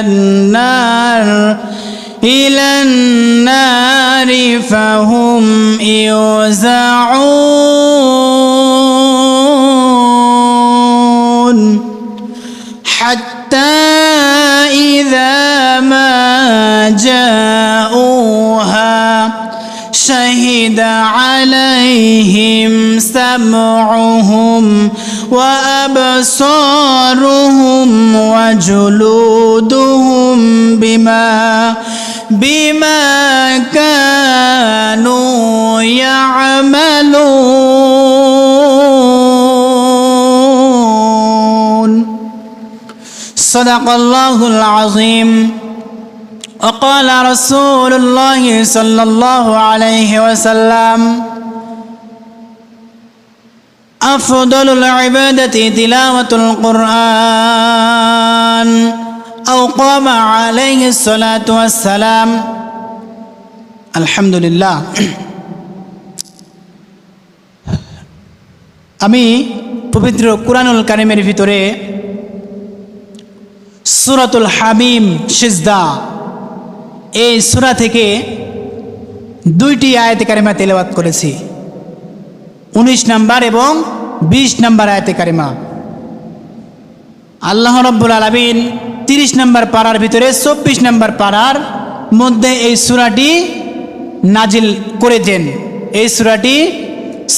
النار إلى النار فهم يوزعون. حتى إذا ما جاءوها شهد عليهم سمعهم وأبصارهم وجلودهم بما بما كانوا يعملون. صدق الله العظيم. وقال رسول الله صلى الله عليه وسلم أفضل العبادة تلاوة القرآن أو قام عليه الصلاة والسلام الحمد لله আমি পবিত্র কুরআনুল কারিমের ভিতরে সুরাতুল হামিম সিজদা এই সূরা থেকে দুইটি আয়াতে কারিমা তেলাওয়াত করেছি উনিশ নাম্বার এবং বিশ নম্বর আয়তে কারিমা। আল্লাহ রব্বুল আলমিন তিরিশ নম্বর পাড়ার ভিতরে চব্বিশ নম্বর পাড়ার মধ্যে এই সূরাটি নাজিল করেছেন এই সূরাটি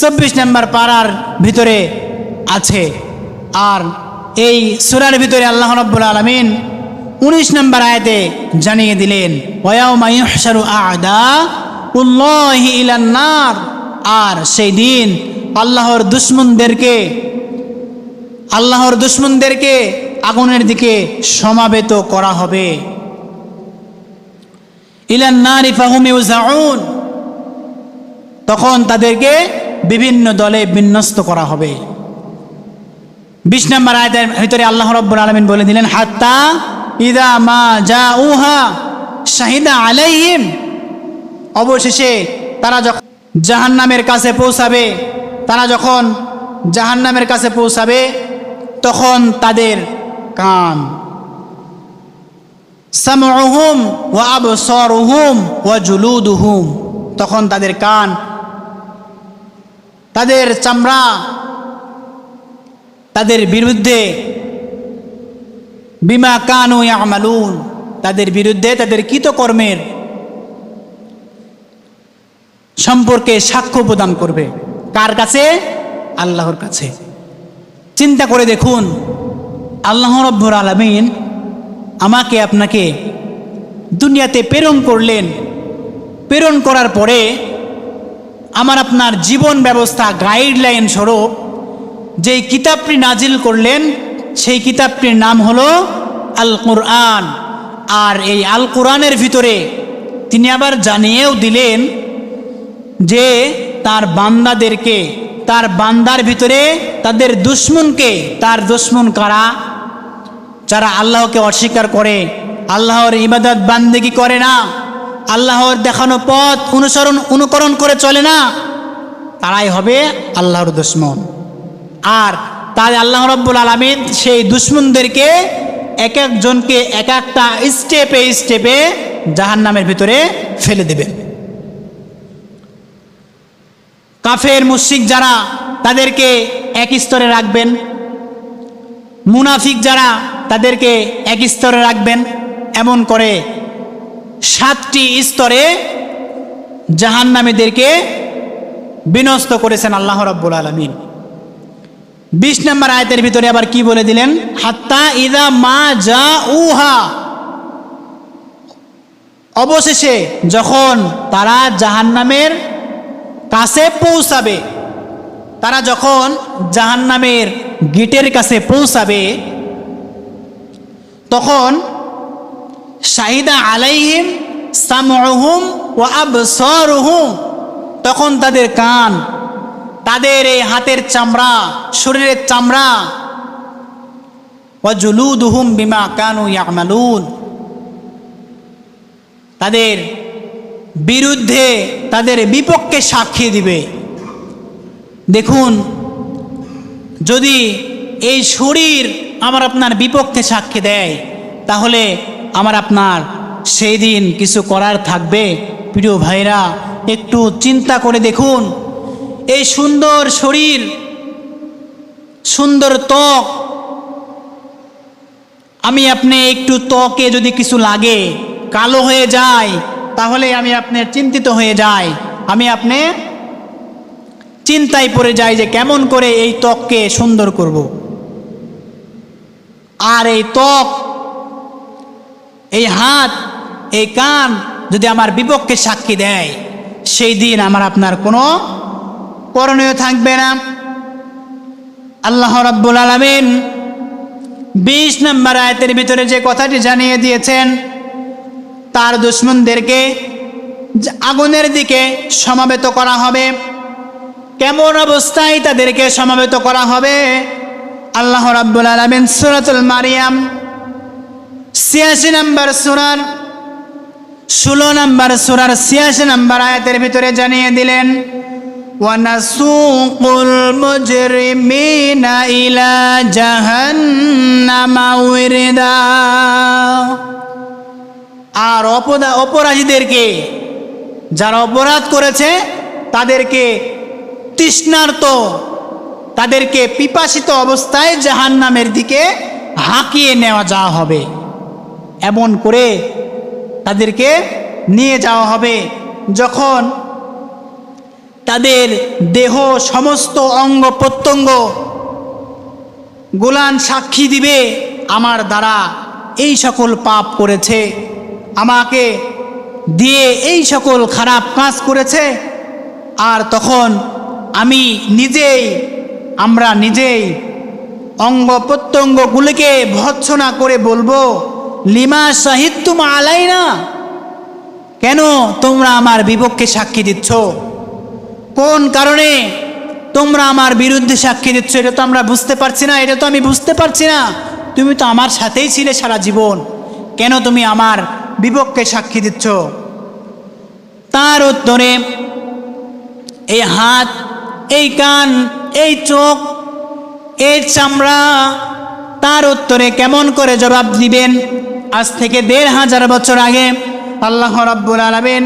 চব্বিশ নম্বর পাড়ার ভিতরে আছে। আর এই সূরার ভিতরে আল্লাহ রব্বুল আলমিন উনিশ নম্বর আয়তে জানিয়ে দিলেন আর সেই দিন আল্লাহর দুশ্মনদেরকে আল্লাহর দুশ্মনদেরকে আগুনের দিকে সমাবেত করা হবে। ইলান্নারি ফাহুম ইউজাউন তখন তাদেরকে বিভিন্ন দলে বিন্যস্ত করা হবে। বিশ নম্বর আয়তের ভিতরে আল্লাহ রব্বুর আলমিন বলে দিলেন, হাত্তা ইদা মা যা উহা শাহিদা আলাইহিম। অবশেষে তারা যখন জাহান্নামের কাছে পৌঁছাবে তারা যখন জাহান্নামের কাছে পৌঁছাবে, তখন তাদের কান। সামউহুম ওয়া আবসারুহুম ওয়া জুলুদুহুম। তখন তাদের কান, তাদের চামড়া, তাদের বিরুদ্ধে বিমা কানু ইয়ামালুন, তাদের বিরুদ্ধে তাদের কৃতকর্মের সম্পর্কে সাক্ষ্য প্রদান করবে। কার কাছে? আল্লাহর কাছে। চিন্তা করে দেখুন, আল্লাহ রব্বুর আলমিন আমাকে আপনাকে দুনিয়াতে প্রেরণ করলেন। প্রেরণ করার পরে আমার আপনার জীবন ব্যবস্থা গাইডলাইন স্বরূপ যেই কিতাবটি নাজিল করলেন, সেই কিতাবটির নাম হলো আল কোরআন আর এই আল কোরআনের ভিতরে তিনি আবার জানিয়েও দিলেন যে তার বান্দাদেরকে, তার বান্দার ভিতরে তাদের দুশ্মনকে, তার দুশ্মন কারা? যারা আল্লাহকে অস্বীকার করে। আল্লাহর ইবাদত বান্দেগি করে না। আল্লাহর দেখানো পথ অনুসরণ, অনুকরণ করে চলে না। তারাই হবে আল্লাহর দুশ্মন। আর তাই আল্লাহ রব্বুল আলমিন সেই দুশ্মনদেরকে এক একজনকে এক একটা স্টেপে স্টেপে জাহান নামের ভিতরে ফেলে দেবেন। কাফের মুশিক যারা, তাদেরকে এক স্তরে রাখবেন। মুনাফিক যারা, তাদেরকে এক স্তরে রাখবেন। এমন করে সাতটি স্তরে জাহান্নামীদেরকে বিনষ্ট করেছেন আল্লাহ রব্বুল আলমিন। বিশ নম্বর আয়তের ভিতরে আবার কি বলে দিলেন? হাত্তা ইদা মা যা উহা অবশেষে যখন তারা জাহান্নামের কাছে পৌঁছাবে। তারা যখন জাহান্নামের গেটের কাছে পৌঁছাবে, তখন শাহিদা আলাইহিম সামহুম ও আবসরহুম, তখন তাদের কান, তাদের এই হাতের চামড়া, শরীরের চামড়া ও জুলুদুহুম বিমা কানু ইয়ামালুন, তাদের বিরুদ্ধে তাদের বিপক্ষে সাক্ষী দিবে। দেখুন, যদি এই শরীর আমার আপনার বিপক্ষে সাক্ষী দেয়, তাহলে আমার আপনার সেই দিন কিছু করার থাকবে। প্রিয় ভাইরা, একটু চিন্তা করে দেখুন, এই সুন্দর শরীর, সুন্দর ত্বক, আমি আপনি একটু ত্বকে যদি কিছু লাগে, কালো হয়ে যায় তাহলে আমি আপনার চিন্তিত হয়ে যাই আমি আপনি চিন্তায় পড়ে যাই যে কেমন করে এই ত্বককে সুন্দর করব। আর এই ত্বক, এই হাত, এই কান যদি আমার বিপক্ষে সাক্ষী দেয়, সেই দিন আমার আপনার কোনো করণীয় থাকবে না আল্লাহ রাব্বুল আলামিন বিশ নম্বর আয়তের ভিতরে যে কথাটি জানিয়ে দিয়েছেন তার দুশ্মনদেরকে যে আগুনের দিকে সমাবেত করা হবে কেমন অবস্থায় তাদেরকে সমাবেত করা হবে আল্লাহ রাব্বুল আলামিন সূরাতুল মারিয়াম ছিয়াশি নম্বর সূরার ষোলো নম্বর সূরার ছিয়াশি নম্বর আয়াতের ভিতরে জানিয়ে দিলেন ونسوق المجرمين إلى جهنم وردا আর অপদা অপরাধীদেরকে যারা অপরাধ করেছে, তাদেরকে তৃষ্ণার্ত, তাদেরকে পিপাসিত অবস্থায় জাহান্নামের দিকে হাঁকিয়ে নেওয়া যাওয়া হবে। এমন করে তাদেরকে নিয়ে যাওয়া হবে যখন তাদের দেহ সমস্ত অঙ্গ প্রত্যঙ্গ গোলান সাক্ষী দিবে, আমার দ্বারা এই সকল পাপ করেছে। আমাকে দিয়ে এই সকল খারাপ কাজ করেছে, আর তখন আমি নিজেই, আমরা নিজেই অঙ্গ প্রত্যঙ্গগুলিকে ভৎসনা করে বলব, লিমা সাহিত্যুম আলাই না কেন তোমরা আমার বিপক্ষে সাক্ষী দিচ্ছ? কোন কারণে তোমরা আমার বিরুদ্ধে সাক্ষী দিচ্ছ? এটা তো আমরা বুঝতে পারছি না, এটা তো আমি বুঝতে পারছি না। তুমি তো আমার সাথেই ছিলে সারা জীবন। কেন তুমি আমার বিপক্ষে সাক্ষী দিচ্ছ। তার উত্তরে, এই হাত, এই কান, এই চোখ এই চামড়া, তার উত্তরে কেমন করে জবাব দিবেন? আজ থেকে দেড় হাজার বছর আগে আল্লাহ রাব্বুল আলামিন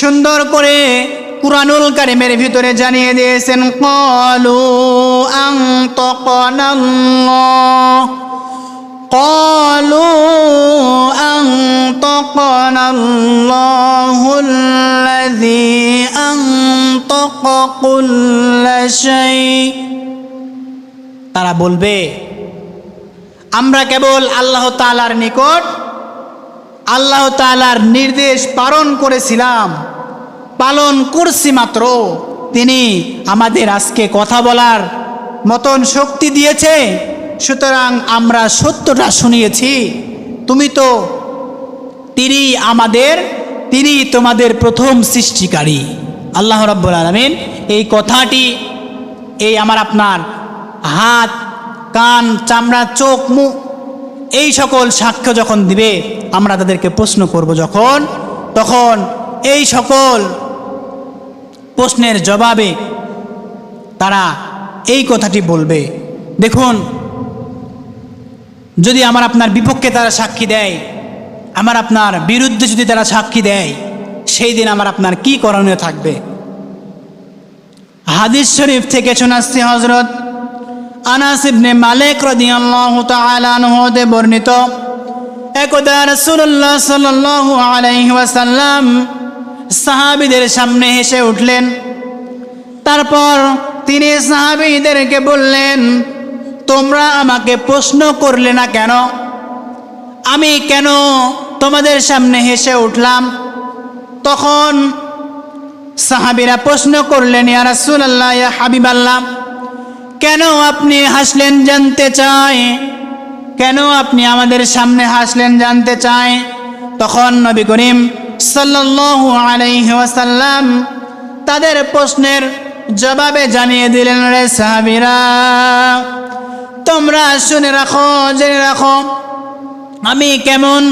সুন্দর করে কুরআনুল কারিমের ভিতরে জানিয়ে দিয়েছেন, কলু আনতাকানাল্লাহ। قالوا أنطقنا الله الذي أنطق كل شيء তারা বলবে আমরা কেবল আল্লাহ তাআলার নিকট আল্লাহ তাআলার নির্দেশ পালন করেছিলাম পালন করছি মাত্র তিনি আমাদের আজকে কথা বলার মতন শক্তি দিয়েছে সুতরাং আমরা সত্যটা শুনিয়েছি। তুমি তো তিনি আমাদের তিনি তোমাদের প্রথম সৃষ্টিকারী। আল্লাহ রাব্বুল আলামিন এই কথাটি, এই আমার আপনার হাত, কান, চামড়া, চোখ, মুখ, এই সকল সাক্ষ্য যখন দিবে, আমরা তাদেরকে প্রশ্ন করব যখন, তখন এই সকল প্রশ্নের জবাবে তারা এই কথাটি বলবে। দেখুন যদি আমার আপনার বিপক্ষে তারা সাক্ষী দেয়, আমার আপনার বিরুদ্ধে যদি তারা সাক্ষী দেয়, সেই দিন আমার আপনার কি করণীয় থাকবে? হাদিস শরীফ থেকে শোনাচ্ছি হজরত আনাস ইবনে মালিক রাদিয়াল্লাহু তাআলা আনহু হতে বর্ণিত, একদা রাসূলুল্লাহ সাল্লাল্লাহু আলাইহি ওয়াসাল্লাম সাহাবীদের সামনে হেসে উঠলেন। তারপর তিনি সাহাবীদেরকে বললেন তোমরা আমাকে প্রশ্ন করলে না কেন? আমি কেন তোমাদের সামনে হেসে উঠলাম? তখন সাহাবিরা প্রশ্ন করলেন, ইয়া রাসূলুল্লাহ, ইয়া হাবিবাল্লাহ, কেন আপনি হাসলেন জানতে চাই? কেন আপনি আমাদের সামনে হাসলেন জানতে চাই? তখন নবী করিম সাল্লাল্লাহু আলাইহি ওয়াসাল্লাম তাদের প্রশ্নের জবাবে জানিয়ে দিলেন, রে সাহাবীরা তোমরা শুনে রাখো, জেনে রাখো, আমি কেমন,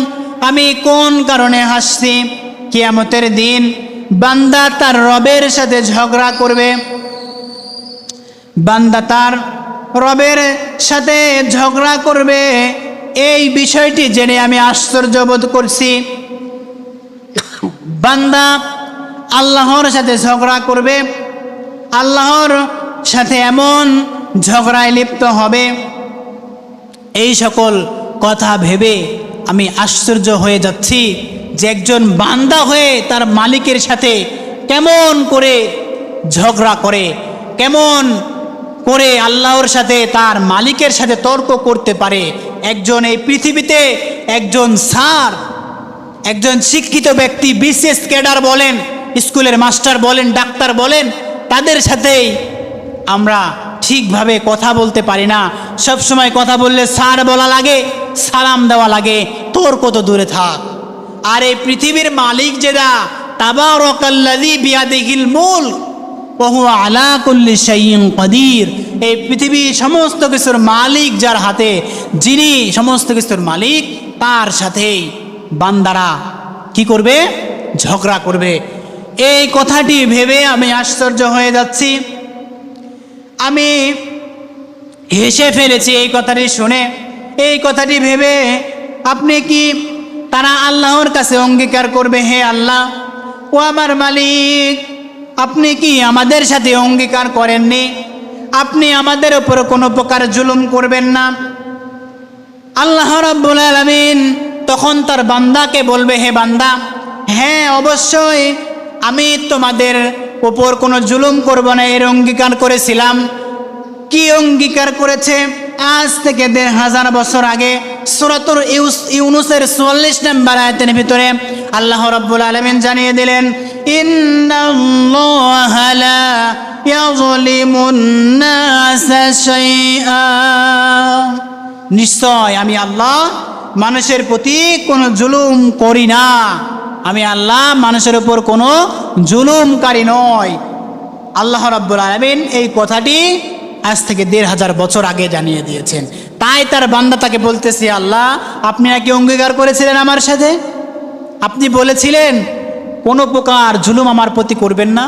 আমি কোন কারণে হাসছি? কিয়ামতের দিন বান্দা তার রবের সাথে ঝগড়া করবে। বান্দা তার রবের সাথে ঝগড়া করবে। এই বিষয়টি জেনে আমি আশ্চর্য বোধ করছি। বান্দা আল্লাহর সাথে ঝগড়া করবে। আল্লাহর সাথে এমন ঝগড়ায় লিপ্ত হবে। এই সকল কথা ভেবে আমি আশ্চর্য হয়ে যাচ্ছি যে একজন বান্দা হয়ে তার মালিকের সাথে কেমন করে ঝগড়া করে, কেমন করে আল্লাহর সাথে তার মালিকের সাথে তর্ক করতে পারে। একজন এই পৃথিবীতে একজন স্যার, একজন শিক্ষিত ব্যক্তি, বিশেষ ক্যাডার বলেন, স্কুলের মাস্টার বলেন, ডাক্তার বলেন, তাদের সাথেই আমরা ঠিকভাবে কথা বলতে পারি না। সব সময় কথা বললে স্যার বলা লাগে, সালাম দেওয়া লাগে। তোর কত দূরে থাক। আর এই পৃথিবীর মালিক যেটা তাবারকাল্লাযী বিয়াদিহিল মুলক বহু আলা কুল্লি শাইইন কদির। এই পৃথিবী সমস্ত কিছুর মালিক যার হাতে, যিনি সমস্ত কিছুর মালিক, তার সাথেই বান্দারা কি করবে? ঝগড়া করবে। এই কথাটি ভেবে আমি আশ্চর্য হয়ে যাচ্ছি। আমি হেসে ফেলেছি এই কথাটি শুনে, এই কথাটি ভেবে আপনি কি তারা আল্লাহর কাছে অঙ্গীকার করবে হে আল্লাহ? ও আমার মালিক, আপনি কি আমাদের সাথে অঙ্গীকার করেননি? আপনি আমাদের ওপর কোনো প্রকার জুলুম করবেন না। আল্লাহ রাব্বুল আলামিন তখন তার বান্দাকে বলবে, হে বান্দা হ্যাঁ অবশ্যই আমি তোমাদের উপর কোনো জুলুম করব না, এর অঙ্গীকার করেছিলাম। কি অঙ্গীকার করেছে? আজ থেকে দেড় হাজার বছর আগে সুরাতুর ইউনুসের চুয়াল্লিশ নম্বর আয়তের ভিতরে আল্লাহ রব্বুল আলমিন জানিয়ে দিলেন নিশ্চয় আমি আল্লাহ মানুষের প্রতি কোনো জুলুম করি না। আমি আল্লাহ মানুষের উপর কোনো জুলুমকারী নয় আল্লাহ রাব্বুল আলমিন এই কথাটি আজ থেকে দেড় হাজার বছর আগে জানিয়ে দিয়েছেন। তাই তার বান্দা তাকে বলতেছি, আল্লাহ, আপনি নাকি অঙ্গীকার করেছিলেন আমার সাথে? আপনি বলেছিলেন, কোনো প্রকার জুলুম আমার প্রতি করবেন না।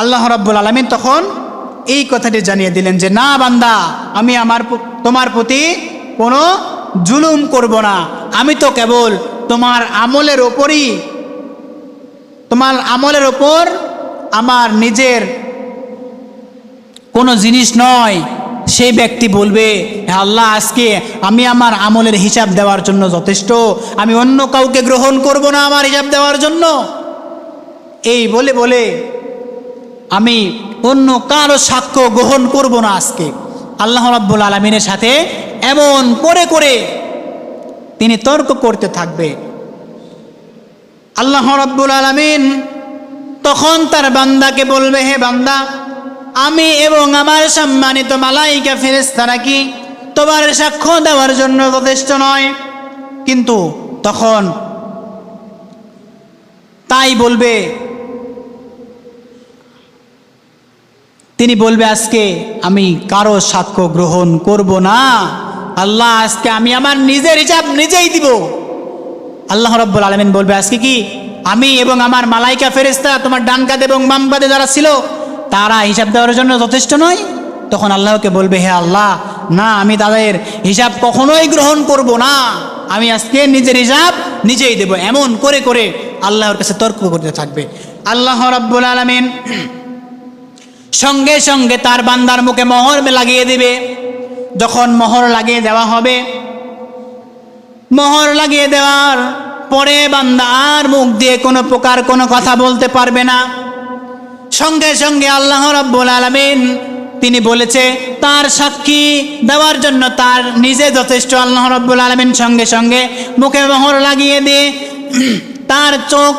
আল্লাহ রাব্বুল আলমিন তখন এই কথাটি জানিয়ে দিলেন যে, না বান্দা, আমি আমার তোমার প্রতি কোনো জুলুম করব না। আমি তো কেবল তোমার আমলের ওপরই তোমার আমলের ওপর আমার নিজের কোনো জিনিস নয়, সেই ব্যক্তি বলবে, "হে আল্লাহ, আজকে আমি আমার আমলের হিসাব দেওয়ার জন্য যথেষ্ট, আমি অন্য কাউকে গ্রহণ করব না আমার হিসাব দেওয়ার জন্য। এই বলে বলে আমি অন্য কারও সাক্ষ্য গ্রহণ করব না আজকে। আল্লাহ রাব্বুল আলমিনের সাথে এমন করে করে তিনি তর্ক করতে থাকবে। আল্লাহ রাব্বুল আলমিন তখন তার বান্দাকে বলবে, হে বান্দা, আমি এবং আমার সম্মানিত মালাইকা ফেরেস্তারা কি তোমার সাক্ষ্য দেওয়ার জন্য যথেষ্ট নয়? কিন্তু তখন তাই বলবে। তিনি বলবে, আজকে আমি কারও সাক্ষ্য গ্রহণ করব না। আল্লাহ, আজকে আমি আমার নিজের হিসাব নিজেই দিব। আল্লাহ রব্বুল আলমিন বলবে, আজকে কি আমি এবং আমার মালাইকা ফেরেস্তা তোমার ডান এবং কাঁধে যারা ছিল, তারা হিসাব দেওয়ার জন্য যথেষ্ট নয়? তখন আল্লাহকে বলবে, হে আল্লাহ, না, আমি তাদের হিসাব কখনোই গ্রহণ করব না। আমি আজকে নিজের হিসাব নিজেই দেব। এমন করে করে আল্লাহর কাছে তর্ক করতে থাকবে। আল্লাহ রব্বুল আলমিন সঙ্গে সঙ্গে তার বান্দার মুখে মোহর লাগিয়ে দিবে। যখন মোহর লাগিয়ে দেওয়া হবে, মোহর লাগিয়ে দেওয়ার পরে বান্দা আর মুখ দিয়ে কোনো প্রকার কোনো কথা বলতে পারবে না। সঙ্গে সঙ্গে আল্লাহ রাব্বুল আলামিন তিনি বলেছে, তার সাক্ষী দেওয়ার জন্য তার নিজে যথেষ্ট আল্লাহ রাব্বুল আলামিন সঙ্গে সঙ্গে মুখে মোহর লাগিয়ে দিয়ে, তার চোখ,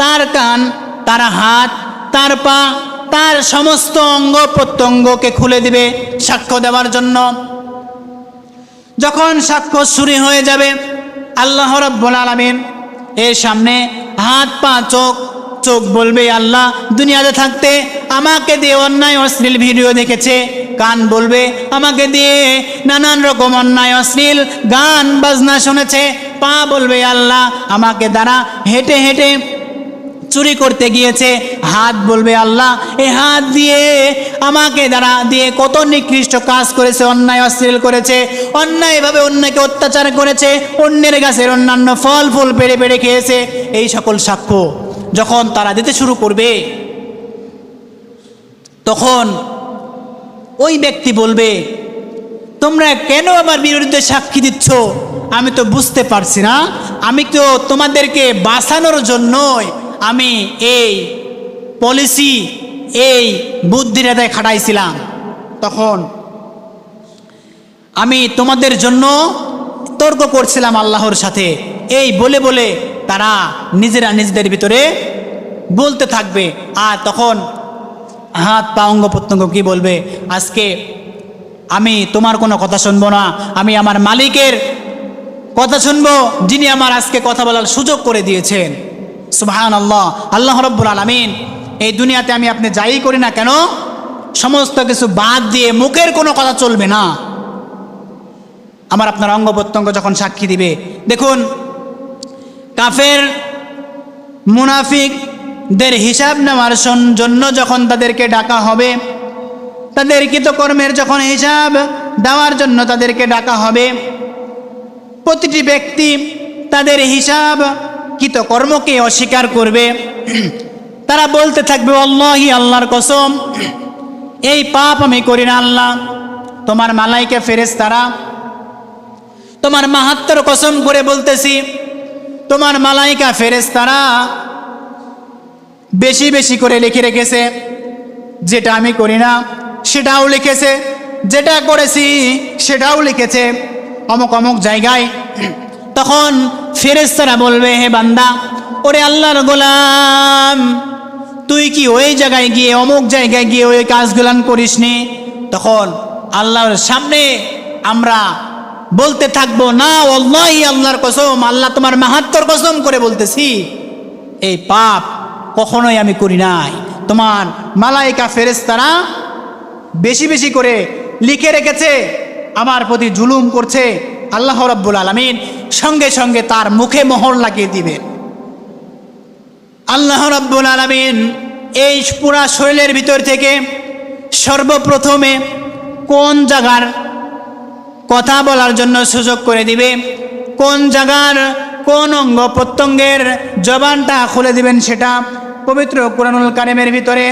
তার কান, তার হাত, তার পা তার সমস্ত অঙ্গ প্রত্যঙ্গকে খুলে দিবে সাক্ষ্য দেওয়ার জন্য। যখন সাক্ষ্য শুরু হয়ে যাবে, আল্লাহ রব্বুল আলমিন এর সামনে হাত, পা, চোখ চোখ বলবে, আল্লাহ, দুনিয়াতে থাকতে আমাকে দিয়ে অন্যায় অশ্লীল ভিডিও দেখেছে। কান বলবে, আমাকে দিয়ে নানান রকম অন্যায় অশ্লীল গান, বাজনা শুনেছে। পা বলবে, আল্লাহ, আমাকে দ্বারা হেঁটে হেঁটে চুরি করতে গিয়েছে। হাত বলবে, আল্লাহ, এ হাত দিয়ে আমাকে দ্বারা দিয়ে কত নিকৃষ্ট কাজ করেছে, অন্যায় অশ্লীল করেছে অন্যায়ভাবে অন্যকে অত্যাচার করেছে, অন্যের গাছের অন্যান্য ফল, ফুল পেড়ে পেড়ে খেয়েছে। এই সকল সাক্ষ্য যখন তারা দিতে শুরু করবে, তখন ওই ব্যক্তি বলবে, তোমরা কেন আমার বিরুদ্ধে সাক্ষী দিচ্ছ? আমি তো বুঝতে পারছি না। আমি তো তোমাদেরকে বাঁচানোর জন্যই আমি এই পলিসি এই বুদ্ধিরেতায় খাটাইছিলাম। তখন আমি তোমাদের জন্য তর্ক করছিলাম আল্লাহর সাথে। এই বলে বলে তারা নিজেরা নিজেদের ভিতরে বলতে থাকবে। আর তখন হাত পা অঙ্গ প্রত্যঙ্গ কী বলবে? আজকে আমি তোমার কোনো কথা শুনব না। আমি আমার মালিকের কথা শুনব, যিনি আমার আজকে কথা বলার সুযোগ করে দিয়েছেন। সুবাহান আল্লাহ আল্লাহ রব্বুল আলমিন, এই দুনিয়াতে আমি আপনি যাই করি না কেন? সমস্ত কিছু বাদ দিয়ে মুখের কোনো কথা চলবে না। আমার আপনার অঙ্গ প্রত্যঙ্গ যখন সাক্ষী দিবে, দেখুন, কাফের মুনাফিকদের হিসাব নেওয়ার জন্য যখন তাদেরকে ডাকা হবে, তাদের কৃতকর্মের যখন হিসাব দেওয়ার জন্য তাদেরকে ডাকা হবে, প্রতিটি ব্যক্তি তাদের হিসাব কৃতকর্মকে অস্বীকার করবে। তারা বলতে থাকবে অল্লাহি আল্লাহর কসম। এই পাপ আমি করি না, আল্লাহ। তোমার মালাইকে ফেরেস তারা তোমার মাহাত্মর কসম করে বলতেছি, তোমার মালাইকা ফেরেস তারা বেশি বেশি করে লিখে রেখেছে, যেটা আমি করি না, সেটাও লিখেছে, যেটা করেছি সেটাও লিখেছে, অমুক অমুক জায়গায়। তখন ফেরেস্তারা বলবে, হে বান্দা, ওরে আল্লাহর গোলাম, তুই কি ওই জায়গায় গিয়ে, অমুক জায়গায় গিয়ে ওই কাজগুলান করিসনি? তখন আল্লাহর সামনে আমরা বলতে থাকব, না অল্লাহি আল্লাহর কসম, আল্লাহ তোমার মাহাত্মর কসম করে বলতেছি, এই পাপ কখনোই আমি করি নাই। তোমার মালাইকা ফেরেস্তারা বেশি বেশি করে লিখে রেখেছে, আমার প্রতি জুলুম করছে আল্লাহ রব্বুল আলমিন। সঙ্গে সঙ্গে তার মুখে মোহর লাগিয়ে দিবে। আল্লাহ রব্বুল আলমিন এই পুরা শরীরের ভিতর থেকে সর্বপ্রথমে কোন জায়গার কথা বলার জন্য সুযোগ করে দিবে? কোন জায়গার কোন অঙ্গ প্রত্যঙ্গের জবানটা খুলে দিবেন সেটা পবিত্র কোরআনুল কারিমের ভিতরে।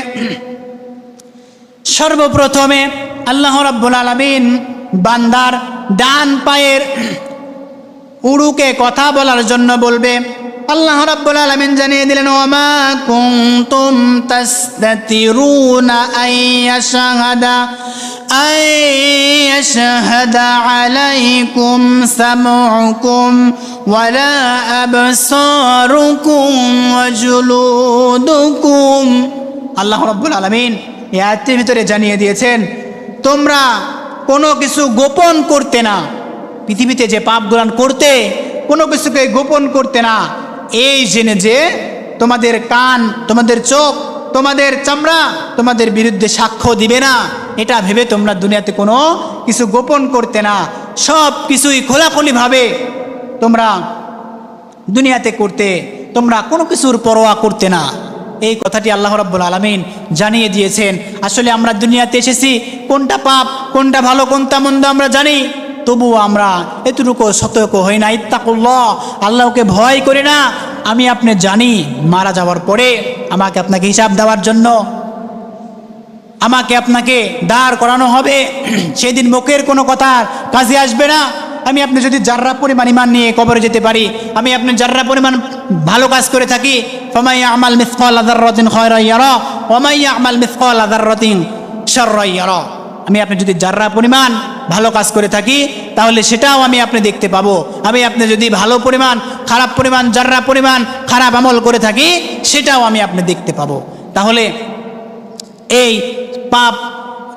সর্বপ্রথমে আল্লাহ রাব্বুল আলামিন বান্দার ডান পায়ের উড়ুকে কথা বলার জন্য বলবে। আল্লাহ রাব্বুল আলামিন জানিয়ে দিলেন, ওমা কুনতুম তাস্তাতিরুনা আইয়াশহাদা আইয়াশহাদা আলাইকুম সামউকুম ওয়ালা আবসারুকুম ওয়া জুলুদুকুম। আল্লাহ রাব্বুল আলামিন এই আয়াতের ভিতরে জানিয়ে দিয়েছেন, তোমরা কোনো কিছু গোপন করতে না পৃথিবীতে যে পাপ গুলান করতে, কোনো কিছুকে গোপন করতে না। এই জেনে যে তোমাদের কান, তোমাদের চোখ, তোমাদের চামড়া, তোমাদের বিরুদ্ধে সাক্ষ্য দিবে না। এটা ভেবে তোমরা দুনিয়াতে কোনো কিছু গোপন করতে না। সব কিছুই খোলাখুলিভাবে তোমরা দুনিয়াতে করতে, তোমরা কোনো কিছুর পরোয়া করতে না। এই কথাটি আল্লাহ রাব্বুল আলমিন জানিয়ে দিয়েছেন। আসলে আমরা দুনিয়াতে এসেছি, কোনটা পাপ, কোনটা ভালো, কোনটা মন্দ আমরা জানি। তবুও আমরা এতটুকু সতর্ক হই না, ইত্তাকুল্লাহ, আল্লাহকে ভয় করি না। আমি আপনি জানি মারা যাওয়ার পরে আমাকে আপনাকে হিসাব দেওয়ার জন্য, আমাকে আপনাকে দাঁড় করানো হবে। সেদিন মুখের কোনো কথা কাজে আসবে না। আমি আপনি যদি যার্রা পরিমাণ ইমান নিয়ে কবরে যেতে পারি, আমি আপনি যার্রা পরিমাণ ভালো কাজ করে থাকি ফমাইয়া আমাল মিসকাল আদার আমাল মিসকাল আদার রতিন সর্রাইয়ার আমি আপনি যদি যার্রা পরিমাণ ভালো কাজ করে থাকি, তাহলে সেটাও আমি আপনি দেখতে পাবো। আমি আপনি যদি ভালো পরিমাণ, খারাপ পরিমাণ, যার্রা পরিমাণ খারাপ আমল করে থাকি, সেটাও আমি আপনি দেখতে পাবো। তাহলে এই পাপ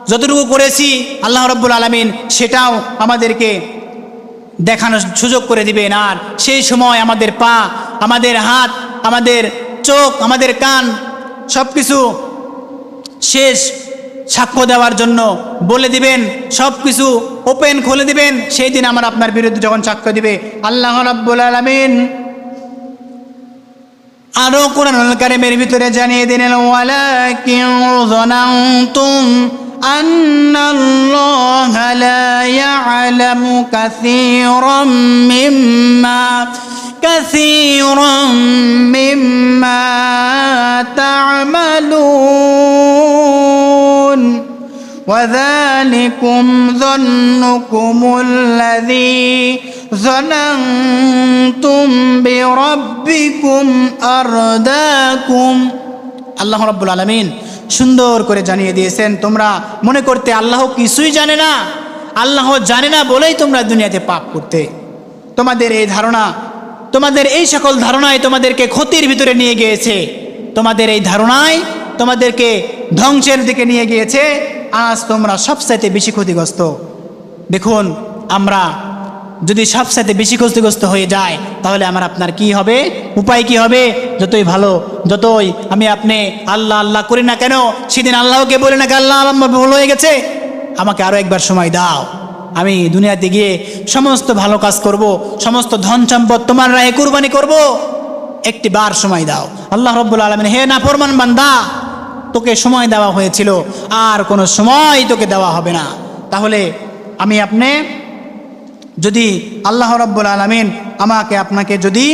যতটুকু করেছি, আল্লাহ রব্বুল আলমিন সেটাও আমাদেরকে দেখানোর সুযোগ করে দিবেন। আর সেই সময় আমাদের পা, আমাদের হাত, আমাদের চোখ, আমাদের কান সব কিছু শেষ সাক্ষ্য দেওয়ার জন্য বলে দিবেন সব কিছু ওপেন খুলে দিবেন, সেই দিন আমার আপনার বিরুদ্ধে যখন সাক্ষ্য দিবে। আল্লাহ রাব্বুল আলামিন আরও কোরআন কারিমের ভিতরে জানিয়ে দিলেন, ওয়ালাকিন যানান্তুম আন্নাল্লাহা লা ইয়ালামু মিম্মা মিম্মা وذلكم ظنكم الذي ظننتم بربكم أرداكم আল্লাহ রাব্বুল আলামিন সুন্দর করে জানিয়ে দিয়েছেন তোমরা মনে করতে আল্লাহ কিছুই জানে না আল্লাহ জানে না বলেই তোমরা দুনিয়াতে পাপ করতে তোমাদের এই ধারণা তোমাদের এই সকল ধারণায় তোমাদেরকে ক্ষতির ভিতরে নিয়ে গিয়েছে তোমাদের এই ধারণায় তোমাদেরকে ধ্বংসের দিকে নিয়ে গিয়েছে। আজ তোমরা সবচাইতে বেশি ক্ষতিগ্রস্ত। দেখুন, আমরা যদি সবসাথে বেশি ক্ষতিগ্রস্ত হয়ে যায় তাহলে আমার আপনার কি হবে? উপায় কি হবে? যতই ভালো, যতই আমি আপনি আল্লাহ আল্লাহ করি না কেন, সেদিন আল্লাহকে বলি না, আল্লাহ আমার ভুল হয়ে গেছে। আমাকে আরও একবার সময় দাও। আমি দুনিয়াতে গিয়ে সমস্ত ভালো কাজ করব, সমস্ত ধন সম্পদ তোমার রাহে কুরবানি করব। একটি বার সময় দাও। আল্লাহ রব্বুল আলমিন, হে না ফরমান বান্দা তোকে সময় দেওয়া হয়েছিল, আর কোনো সময় তোকে দেওয়া হবে না। তাহলে আমি আপনি, যদি আল্লাহ রব্বুল আলমিন আমাকে আপনাকে যদি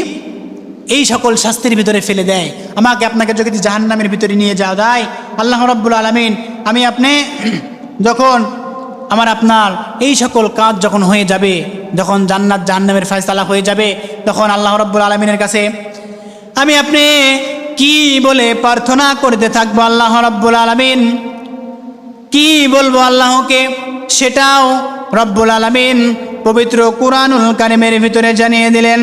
এই সকল শাস্তির ভিতরে ফেলে দেয়, আমাকে আপনাকে যদি জাহান্নামের ভিতরে নিয়ে যাওয়া যায়, আল্লাহ রব্বুল আলমিন, আমি আপনি যখন আমার আপনার এই সকল কাজ যখন হয়ে যাবে, যখন জান্নাত জাহান্নামের ফয়সালা হয়ে যাবে, তখন আল্লাহ রব্বুল আলমিনের কাছে আমি আপনি কি বলে প্রার্থনা করতে থাকবো আল্লাহ রব্বুল আলমিন কি বলবো আল্লাহকে সেটাও রব্বুল আলমিন পবিত্র কুরআনুল কারিমের ভিতরে জানিয়ে দিলেন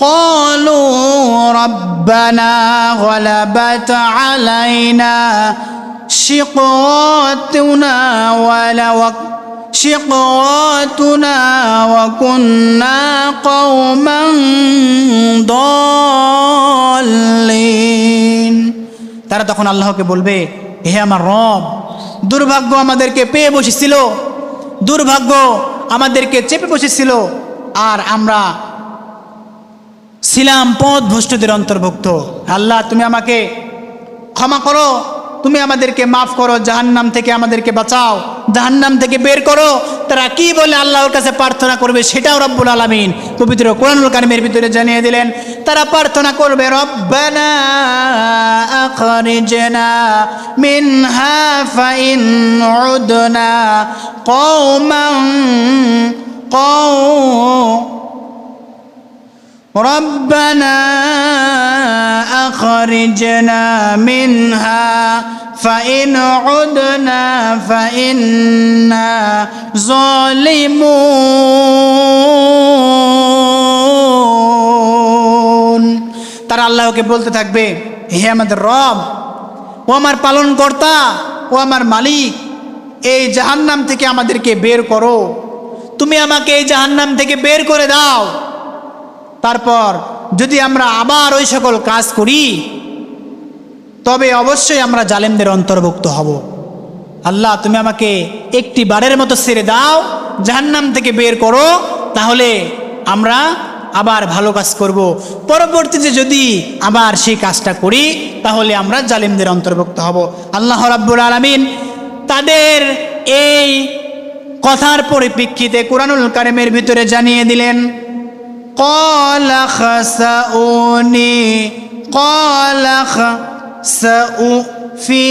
قالوا ربنا غلبت علينا شقواتنا ولو شقواتنا وكنا قوما ضالين তারা তখন আল্লাহকে বলবে, হে আমার রব, দুর্ভাগ্য আমাদেরকে পেয়ে বসেছিল, দুর্ভাগ্য আমাদেরকে চেপে বসেছিল, আর আমরা ছিলাম পদ ভ্রষ্টদের অন্তর্ভুক্ত। আল্লাহ, তুমি আমাকে ক্ষমা করো। তুমি আমাদেরকে মাফ করো, জাহান্নাম থেকে আমাদেরকে বাঁচাও, জাহান্নাম থেকে বের করো। তারা কি বলে আল্লাহর কাছে প্রার্থনা করবে সেটাও রব্বুল আলমিন পবিত্র কোরআনুল কারিমের ভিতরে জানিয়ে দিলেন। তারা প্রার্থনা করবে, রব্বানা ফাইন ربنا أخرجنا منها فإن عدنا فإنا ظالمون তারা আল্লাহকে বলতে থাকবে হে আমাদের রব ও আমার পালন কর্তা ও আমার মালিক এই জাহান্নাম থেকে আমাদেরকে বের করো তুমি আমাকে এই জাহান্নাম থেকে বের করে দাও তারপর যদি আমরা আবার ওই সকল কাজ করি, তবে অবশ্যই আমরা জালেমদের অন্তর্ভুক্ত হব। আল্লাহ, তুমি আমাকে একটি বারের মতো ছেড়ে দাও, জাহান্নাম থেকে বের করো, তাহলে আমরা আবার ভালো কাজ করব। পরবর্তীতে যদি আবার সেই কাজটা করি, তাহলে আমরা জালিমদের অন্তর্ভুক্ত হব। আল্লাহ রাব্বুল আলমিন তাদের এই কথার পরিপ্রেক্ষিতে কোরআনুল কারিমের ভিতরে জানিয়ে দিলেন قال خسؤوني قال خسؤوا في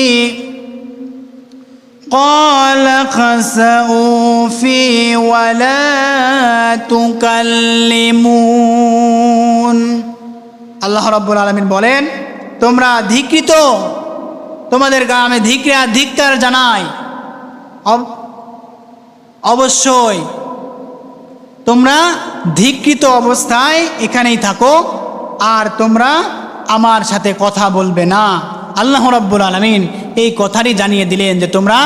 قال خسؤوا في ولا تكلمون আল্লাহ রাব্বুল আলামিন বলেন তোমরা ধিকৃত তোমাদের গ্রামে ধিক্রা ধিক্কার জানাই অব- অবশ্যই তোমরা ধিকৃত অবস্থায় এখানেই থাকো, আর তোমরা আমার সাথে কথা বলবে না। আল্লাহ রাব্বুল আলমিন এই কথাটি জানিয়ে দিলেন যে, তোমরা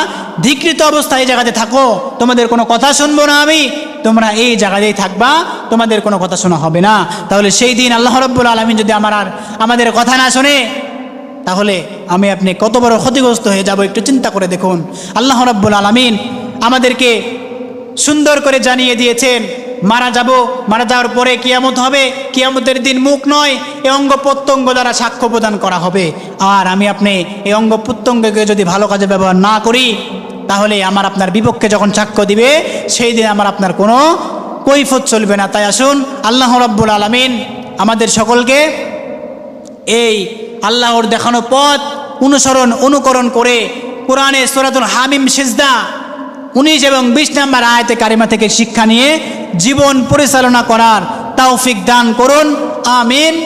ধিকৃত অবস্থায় এই জায়গাতে থাকো, তোমাদের কোনো কথা শুনব না আমি, তোমরা এই জায়গাতেই থাকবা, তোমাদের কোনো কথা শোনা হবে না। তাহলে সেই দিন আল্লাহ রব্বুল আলমিন যদি আমার আর আমাদের কথা না শোনে, তাহলে আমি আপনি কত বড় ক্ষতিগ্রস্ত হয়ে যাব, একটু চিন্তা করে দেখুন। আল্লাহ রব্বুল আলমিন আমাদেরকে সুন্দর করে জানিয়ে দিয়েছেন মারা যাব, মারা যাওয়ার পরে কিয়ামত হবে, কিয়ামতের দিন মুখ নয় এই অঙ্গ প্রত্যঙ্গ দ্বারা সাক্ষ্য প্রদান করা হবে। আর আমি আপনি এই অঙ্গ প্রত্যঙ্গকে যদি ভালো কাজে ব্যবহার না করি, তাহলে আমার আপনার বিপক্ষে যখন সাক্ষ্য দিবে, সেই দিন আমার আপনার কোনো কৈফত চলবে না। তাই আসুন, আল্লাহ রব্বুল আলমিন আমাদের সকলকে এই আল্লাহর দেখানো পথ অনুসরণ, অনুকরণ করে কোরআনে সোরাতুল হামিম সিজদা উনিশ এবং বিশ নম্বর আয়তে কারিমা থেকে শিক্ষা নিয়ে জীবন পরিচালনা করার তৌফিক দান করুন। আমিন।